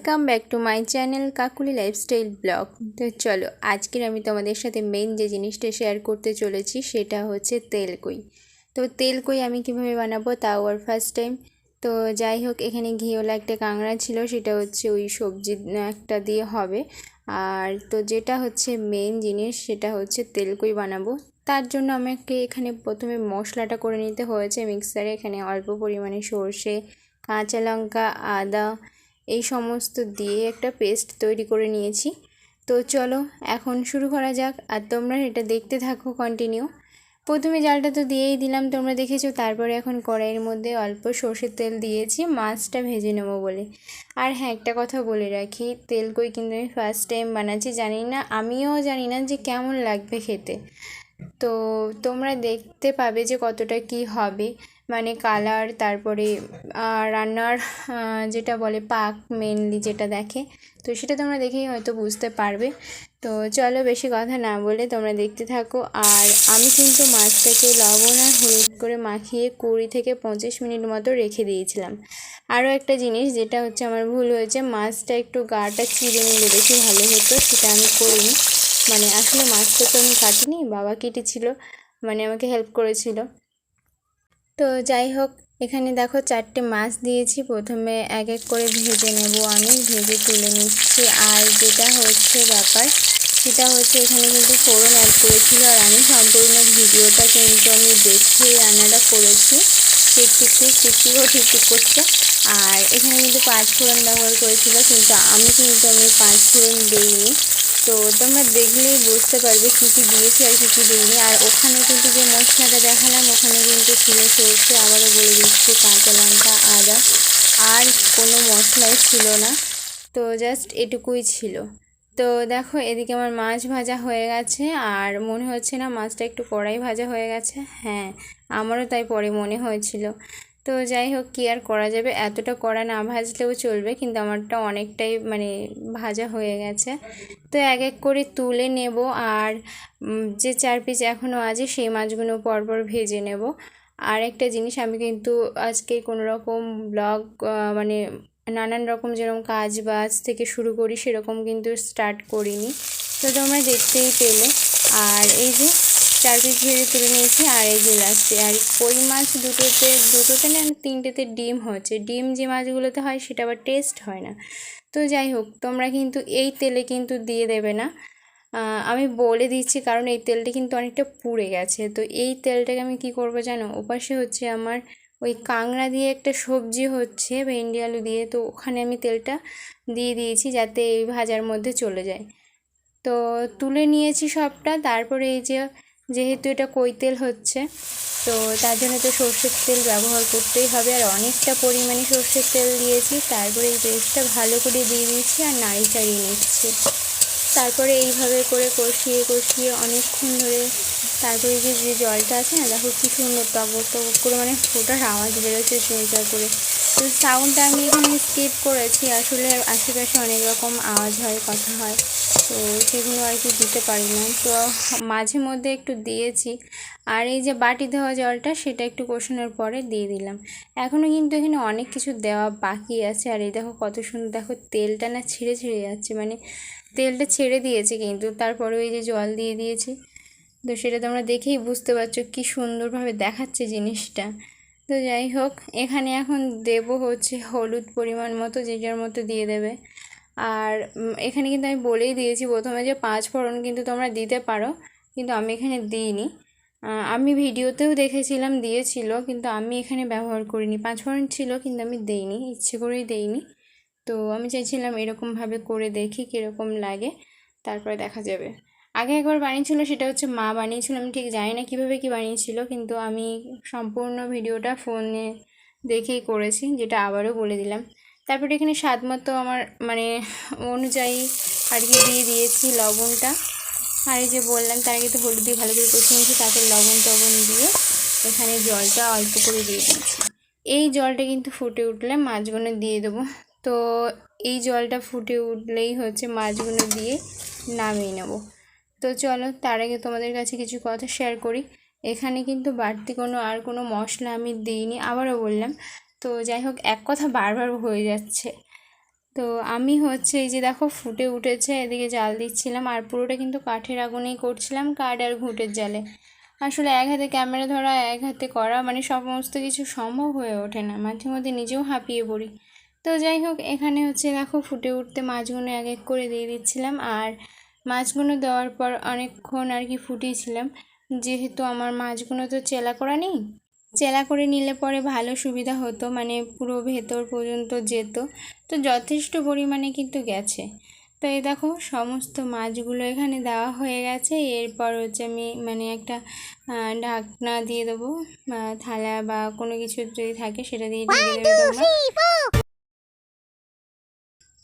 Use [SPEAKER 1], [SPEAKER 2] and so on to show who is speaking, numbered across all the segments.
[SPEAKER 1] Welcome back to my channel Kakuli lifestyle blog. তো চলো, আজকের আমি তোমাদের সাথে মেন যে জিনিসটা শেয়ার করতে চলেছি সেটা হচ্ছে তেলকই তো তেলকই আমি কীভাবে বানাবো তাও আর ফার্স্ট টাইম তো যাই হোক, এখানে ঘিওলা একটা কাঁকড়া ছিল, সেটা হচ্ছে ওই সবজি একটা দিয়ে হবে। আর তো যেটা হচ্ছে মেন জিনিস, সেটা হচ্ছে তেলকই বানাবো। তার জন্য আমাকে এখানে প্রথমে মশলাটা করে নিতে হয়েছে মিক্সারে এখানে অল্প পরিমাণে সর্ষে, কাঁচা লঙ্কা, আদা এই সমস্ত দিয়ে একটা পেস্ট তৈরি করে নিয়েছি। তো চলো, এখন শুরু করা যাক। আর তোমরা এটা দেখতে থাকো কন্টিনিউ প্রথমে জালটা তো দিয়েই দিলাম, তোমরা দেখেছ? তারপরে এখন কড়াইয়ের মধ্যে অল্প সর্ষের তেল দিয়েছি, মাছটা ভেজে নেব বলে। আর হ্যাঁ একটা কথা বলে রাখি, তেল কই কিন্তু আমি ফার্স্ট টাইম বানাচ্ছি, জানি না, আমিও জানি না যে কেমন লাগবে খেতে। তো তোমরা দেখতে পাবে যে কতটা কি হবে। মানে কালার, তারপরে রান্নার যেটা বলে পাক মেনলি যেটা দেখে, তো সেটা তোমরা দেখেই হয়তো বুঝতে পারবে। তো চলো বেশি কথা না বলে তোমরা দেখতে থাকো। আর আমি কিন্তু মাছটাকে লবণ আর হলুদ করে মাখিয়ে কুড়ি থেকে পঁচিশ মিনিট মতো রেখে দিয়েছিলাম। আরও একটা জিনিস যেটা হচ্ছে আমার ভুল হয়েছে, মাছটা একটু গাটা চিড়ে নিলে বেশি ভালো হতো, সেটা আমি করিনি। মানে আসলে মাছটা তো আমি কাটিনি, বাবা কেটেছিল মানে আমাকে হেল্প করেছিল। তো যাই হোক, এখানে দেখো চারটে মাছ দিয়েছি। প্রথমে এক এক করে ভেজে নেব আমি। ভেজে তুলে নিচ্ছি। আর যেটা হচ্ছে ব্যাপার, সেটা হচ্ছে এখানে কিন্তু ফোড়ন অ্যাড করেছিল আর আমি সম্পূর্ণ ভিডিওটা কিন্তু আমি দেখে রান্নাটা করেছি। টিকটিক টিক টিকটিকও ঠিকঠিক করছে। আর এখানে কিন্তু পাঁচ ফোড়ন ব্যবহার করেছিল কিন্তু আমি কিন্তু আমি পাঁচ ফোড়ন দিইনি। তো তোমরা দেখলেই বুঝতে পারবে কী কী দিয়েছি আর কী কী দিইনি। আর ওখানে কিন্তু যে মশলাটা দেখালাম, ওখানে কিন্তু ছিল সরষে, আবারও বলে দিচ্ছি কাঁচা লঙ্কা, আদা। আর কোনো মশলাই ছিল না, তো জাস্ট এটুকুই ছিল। তো দেখো, এদিকে আমার মাছ ভাজা হয়ে গেছে, আর মনে হচ্ছে না মাছটা একটু কড়াই ভাজা হয়ে গেছে। হ্যাঁ আমারও তাই পরে মনে হয়েছিল। তো যাই হোক, কী আর করা যাবে? এতটা কড়া না ভাজলেও চলবে, কিন্তু আমারটা অনেকটাই মানে ভাজা হয়ে গেছে। তো এক এক করে তুলে নেব আর যে চার পিস এখনও আছে, সেই মাছগুলো পরপর ভেজে নেব। আর একটা জিনিস, আমি কিন্তু আজকে কোনো রকম ব্লগ মানে নানান রকম যেরকম কাজ বাজ থেকে শুরু করি, সেরকম কিন্তু স্টার্ট করিনি। তো তোমরা দেখতেই পেলে। আর এই যে চার পিস ভেজে তুলে নিয়েছি, আর এই যে লাস্টে আর কই মাছ দুটোতে দুটোতে না তিনটেতে ডিম হচ্ছে। ডিম যে মাছগুলোতে হয় সেটা আবার টেস্ট হয় না। তো যাই হোক, তোমরা কিন্তু এই তেলে কিন্তু দিয়ে দেবে না। আমি বলে দিচ্ছি কারণ এই তেলটা কিন্তু অনেকটা পুড়ে গেছে। তো এই তেলটাকে আমি কি করব জানো? ওপাশে হচ্ছে আমার ওই কাঁকড়া দিয়ে একটা সবজি হচ্ছে, ভেন্ডি আলু দিয়ে। তো ওখানে আমি তেলটা দিয়ে দিয়েছি যাতে এই ভাজার মধ্যে চলে যায়। তো তুলে নিয়েছি সবটা। তারপরে এই যে যেহেতু এটা কই তেল হচ্ছে, তো তার জন্য তো সর্ষের তেল ব্যবহার করতেই হবে। আর অনেকটা পরিমাণে সর্ষের তেল দিয়েছি, তারপরে এই পেস্টটা ভালো করে দিয়ে দিয়েছি আর নাড়ি চাড়িয়ে নিচ্ছি। তারপরে এইভাবে করে কষিয়ে কষিয়ে অনেকক্ষণ ধরে তারপরে যে যে জলটা আছে না, দেখো কী সুন্দর টবক টবক করে মানে ফোটার আওয়াজ বেরোচ্ছে চুঁচা করে। তো সাউন্ডটা আমি এখানে স্কিপ করেছি। আসলে আশেপাশে অনেক রকম আওয়াজ হয়, কথা হয়। তো সেগুলো আর কি দিতে পারি না। তো মাঝে মধ্যে একটু দিয়েছি। আর এই যে বাটি দেওয়া জলটা, সেটা একটু কষানোর পরে দিয়ে দিলাম। এখনও কিন্তু এখানে অনেক কিছু দেওয়া বাকি আছে। আর এই দেখো কত সুন্দর, দেখো তেলটা না ছিঁড়ে ছিঁড়ে যাচ্ছে। মানে তেলটা ছেড়ে দিয়েছে কিন্তু, তারপরে ওই যে জল দিয়ে দিয়েছি। তো সেটা তোমরা দেখেই বুঝতে পারছ কী সুন্দরভাবে দেখাচ্ছে জিনিসটা। তো যাই হোক, এখানে এখন দেব হচ্ছে হলুদ পরিমাণ মতো, যে যার মতো দিয়ে দেবে। আর এখানে কিন্তু আমি বলেই দিয়েছি প্রথমে যে পাঁচ ফোড়ন কিন্তু তোমরা দিতে পারো, কিন্তু আমি এখানে দিইনি। আমি ভিডিওতেও দেখেছিলাম দিয়েছিল, কিন্তু আমি এখানে ব্যবহার করিনি। পাঁচ ফোড়ন ছিল, কিন্তু আমি দেইনি, ইচ্ছে করেই দেইনি। তো আমি চাইছিলাম এরকমভাবে করে দেখি কীরকম লাগে, তারপরে দেখা যাবে। আগে একবার বানিয়েছিল, সেটা হচ্ছে মা বানিয়েছিল, আমি ঠিক জানি না কীভাবে কী বানিয়েছিল, কিন্তু আমি সম্পূর্ণ ভিডিওটা ফোনে দেখেই করেছি, যেটা আবারও বলে দিলাম। তারপরে এখানে স্বাদ মতো আমার মানে অনুযায়ী আর কি দিয়ে দিয়েছি লবণটা। আর যে বললাম, তার আগে তো হলুদ দিয়ে ভালো করে কষিয়ে নিয়েছি, তারপর লবণ টবণ দিয়ে এখানে জলটা অল্প করে দিয়ে দিয়েছি। এই জলটা কিন্তু ফুটে উঠলে মাছগুলো দিয়ে দেবো। তো এই জলটা ফুটে উঠলেই হচ্ছে মাছগুলো দিয়ে নামিয়ে নেব। তো চলো, তার আগে তোমাদের কাছে কিছু কথা শেয়ার করি। এখানে কিন্তু বাড়তি কোনো আর কোনো মশলা আমি দিইনি, আবারও বললাম। তো যাই হোক, এক কথা বারবার হয়ে যাচ্ছে। তো আমি হচ্ছে এই যে দেখো, ফুটে উঠেছে, এদিকে জাল দিচ্ছিলাম, আর পুরোটা কিন্তু কাঠের আগুনেই করছিলাম, কাঠ আর ঘুঁটের জালে। আসলে এক হাতে ক্যামেরা ধরা, এক হাতে করা মানে সমস্ত কিছু সম্ভব হয়ে ওঠে না, মাঝে মধ্যে নিজেও হাঁপিয়ে পড়ি। তো যাই হোক, এখানে হচ্ছে দেখো, ফুটে উঠতে মাছগুলো এক এক করে দিয়ে দিচ্ছিলাম, আর মাছগুলো দেওয়ার পর অনেকক্ষণ আর কি ফুটিয়েছিলাম। যেহেতু আমার মাছগুলো তো চেলা করা নেই চেলা করে নিলে পরে ভালো সুবিধা হতো মানে পুরো ভেতর পর্যন্ত যেত। তো যথেষ্ট পরিমাণে কিন্তু গেছে। তো এই দেখো সমস্ত মাছগুলো এখানে দেওয়া হয়ে গেছে। এরপর হচ্ছে আমি মানে একটা ঢাকনা দিয়ে দেবো থালা বা কোনো কিছু যদি থাকে সেটা দিয়ে ঢেকে দেবে তোমরা।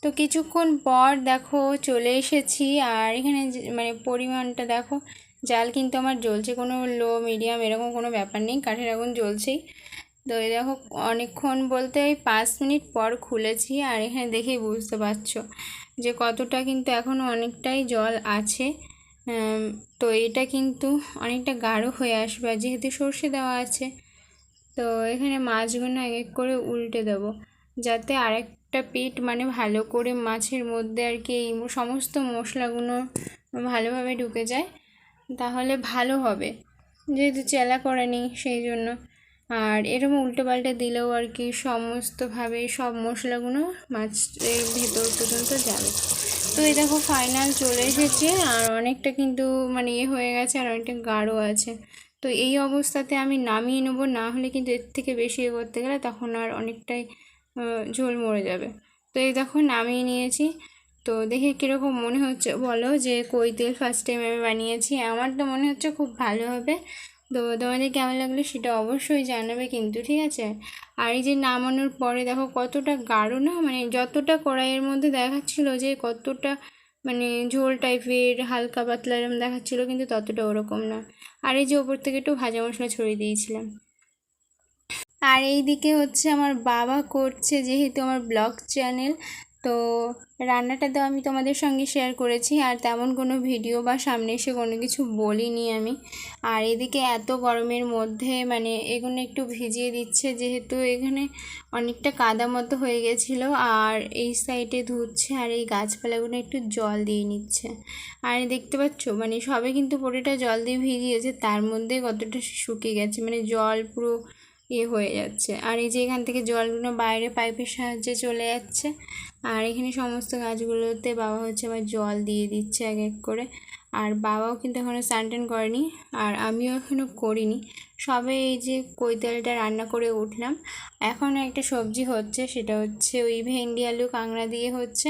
[SPEAKER 1] তো কিছুক্ষণ পর দেখো চলে এসেছি, আর এখানে মানে পরিমাণটা দেখো, জাল কিন্তু আমার জ্বলছে কোনো লো মিডিয়াম এরকম কোনো ব্যাপার নেই, কাঠের আগুন জ্বলছেই। তো এই দেখো অনেকক্ষণ বলতে ওই পাঁচ মিনিট পর খুলেছি, আর এখানে দেখেই বুঝতে পারছ যে কতটা কিন্তু এখনও অনেকটাই জল আছে। তো এটা কিন্তু অনেকটা গাঢ় হয়ে আসবে যেহেতু সর্ষে দেওয়া আছে, তো এখানে মাছগুলো এক এক করে উল্টে দেবো। যাতে আরেকটা পিঠ মানে ভালো করে মাছের মধ্যে আর কি এই সমস্ত মশলাগুলো ভালোভাবে ঢুকে যায়, তাহলে ভালো হবে। যেহেতু চেলা করে নি সেই জন্য। আর এরকম উল্টো পাল্টে দিলেও আর কি সমস্তভাবে সব মশলাগুলো মাছের ভেতর পর্যন্ত যাবে। তো এই দেখো ফাইনাল চলে এসেছে আর অনেকটা কিন্তু মানে ইয়ে হয়ে গেছে আর অনেকটা গাঢ় আছে। তো এই অবস্থাতে আমি নামিয়ে নেব, না হলে কিন্তু এর থেকে বেশি এ করতে গেলে তখন আর অনেকটাই ঝোল মরে যাবে। তো এই দেখো নামিয়ে নিয়েছি। তো দেখে কীরকম মনে হচ্ছে বলো যে কই তেল ফার্স্ট টাইম আমি বানিয়েছি। আমার তো মনে হচ্ছে খুব ভালো হবে। তো তোমাদের কেমন লাগল সেটা অবশ্যই জানাবে কিন্তু, ঠিক আছে? আর এই যে নামানোর পরে দেখো কতটা গাঢ় না মানে যতটা কড়াইয়ের মধ্যে দেখাচ্ছিলো যে কতটা মানে ঝোল টাইপের হালকা পাতলা এরকম দেখাচ্ছিলো কিন্তু ততটা ওরকম না। আর এই যে ওপর থেকে একটু ভাজা মশলা ছড়িয়ে দিয়েছিলাম। আর এই দিকে হচ্ছে আমার বাবা করছে যেহেতু আমার ব্লগ চ্যানেল, তো রান্নাটা তো আমি তোমাদের সঙ্গে শেয়ার করেছি। আর তেমন কোনো ভিডিও বা সামনে এসে কোনো কিছু বলিনি আমি। আর এদিকে এত গরমের মধ্যে মানে এগুলো একটু ভিজিয়ে দিচ্ছে যেহেতু এখানে অনেকটা কাদা মতো হয়ে গেছিল। আর এই সাইডে ধুচ্ছে আর এই গাছপালাগুলো একটু জল দিয়ে নিচ্ছে। আর দেখতে পাচ্ছ মানে সবে কিন্তু পুরোটা জল দিয়ে ভিজিয়েছে, তার মধ্যে কতটা শুকিয়ে গেছে। মানে জল পুরো ইয়ে হয়ে যাচ্ছে। আর এই যে এখান থেকে জলগুলো বাইরে পাইপের সাহায্যে চলে যাচ্ছে। আর এখানে সমস্ত গাছগুলোতে বাবা হচ্ছে আবার জল দিয়ে দিচ্ছে এক এক করে। আর বাবাও কিন্তু এখনও স্নান করেনি আর আমিও এখনও করিনি। সবে এই যে কৈতালটা রান্না করে উঠলাম। এখন একটা সবজি হচ্ছে, সেটা হচ্ছে ওই ভেন্ডি, আলু, কাঁকড়া দিয়ে হচ্ছে।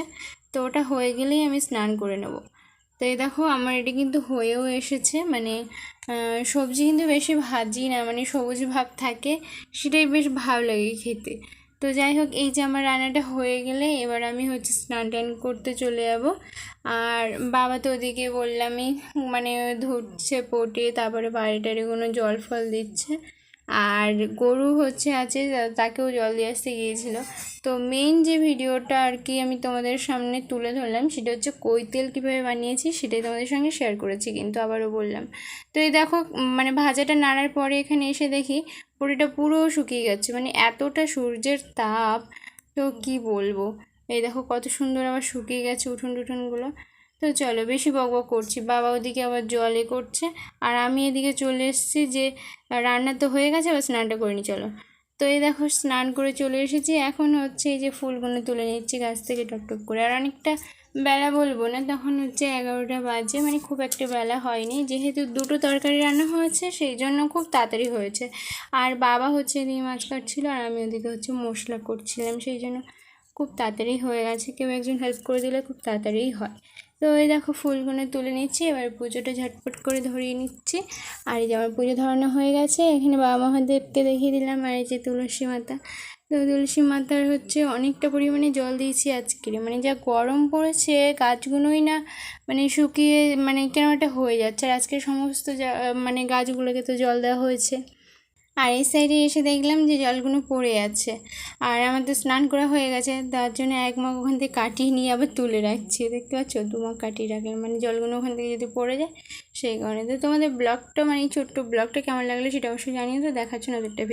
[SPEAKER 1] তো ওটা হয়ে গেলেই আমি স্নান করে নেব। তো এই দেখো আমার এটা কিন্তু হয়েও এসেছে মানে সবজি কিন্তু বেশি ভাজি না মানে সবুজ ভাব থাকে, সেটাই বেশ ভালো লাগে খেতে। তো যাই হোক, এই যে আমার রান্নাটা হয়ে গেলে এবার আমি হচ্ছে স্নান টান করতে চলে যাব। আর বাবা তো ওদিকে বললামই মানে ধুচ্ছে, পটে, তারপরে বাড়ি টাড়িগুলো জল ফল দিচ্ছে। আর গরু হচ্ছে আছে, তাকেও জল দিয়ে আসতে গিয়েছিল। তো মেইন যে ভিডিওটা আর কি আমি তোমাদের সামনে তুলে ধরলাম, সেটা হচ্ছে কই তেল কীভাবে বানিয়েছি, সেটাই তোমাদের সঙ্গে শেয়ার করেছি, কিন্তু আবারও বললাম। তো এই দেখো মানে ভাজাটা নাড়ার পরে এখানে এসে দেখি, পুরোটা পুরো শুকিয়ে গেছে মানে এতটা সূর্যের তাপ, তো কি বলব? এই দেখো কত সুন্দর আবার শুকিয়ে গেছে উঠুন টুঠুনগুলো। তো চলো বেশি বক বক করছি। বাবা ওদিকে আবার জলে করছে। আর আমি এদিকে চলে এসেছি যে, রান্না তো হয়ে গেছে আবার স্নানটা করে নি, চলো। তো এই দেখো স্নান করে চলে এসেছি। এখন হচ্ছে এই যে ফুলগুলো তুলে নিচ্ছি গাছ থেকে টকটক করে। আর অনেকটা বেলা বলব না, তখন হচ্ছে এগারোটা বাজে। মানে খুব একটা বেলা হয়নি। যেহেতু দুটো তরকারি রান্না হয়েছে, সেই জন্য খুব তাড়াতাড়ি হয়েছে। আর বাবা হচ্ছে এদিকে মাছ কাটছিল, আর আমি ওদিকে হচ্ছে মশলা করছিলাম। সেই জন্য খুব তাড়াতাড়ি হয়ে গেছে। কেউ একজন হেল্প করে দিলে খুব তাড়াতাড়িই হয়। তো এই দেখো ফুলগুলো তুলে নিচ্ছি, এবার পুজোটা ঝটপট করে ধরিয়ে নিচ্ছি। আর এই যে আমার পুজো ধরানো হয়ে গেছে, এখানে বাবা মহাদেবকে দেখিয়ে দিলাম, আর এই যে তুলসী মাতা। তো তুলসী মাতার হচ্ছে অনেকটা পরিমাণে জল দিয়েছি আজকে মানে যা গরম পড়েছে, গাছগুলোই না মানে শুকিয়ে মানে কেন একটা হয়ে যাচ্ছে। আর আজকে সমস্ত মানে গাছগুলোকে তো জল দেওয়া হয়েছে। আর এই সাইডে এসে দেখলাম যে জলগুলো পড়ে আছে। আর আমাদের স্নান করা হয়ে গেছে, তার জন্য এক মগ ওখান থেকে কাটিয়ে নিয়ে আবার তুলে রাখছি। দেখতে পাচ্ছ? দু মগ কাটিয়ে রাখলাম। মানে জলগুলো ওখান থেকে যদি পড়ে যায়, সেই কারণে। তো তোমাদের ব্লগটা মানে এই ছোট্ট ব্লগটা কেমন লাগল সেটা অবশ্যই জানিয়ে তো দেখাচ্ছ না দুটো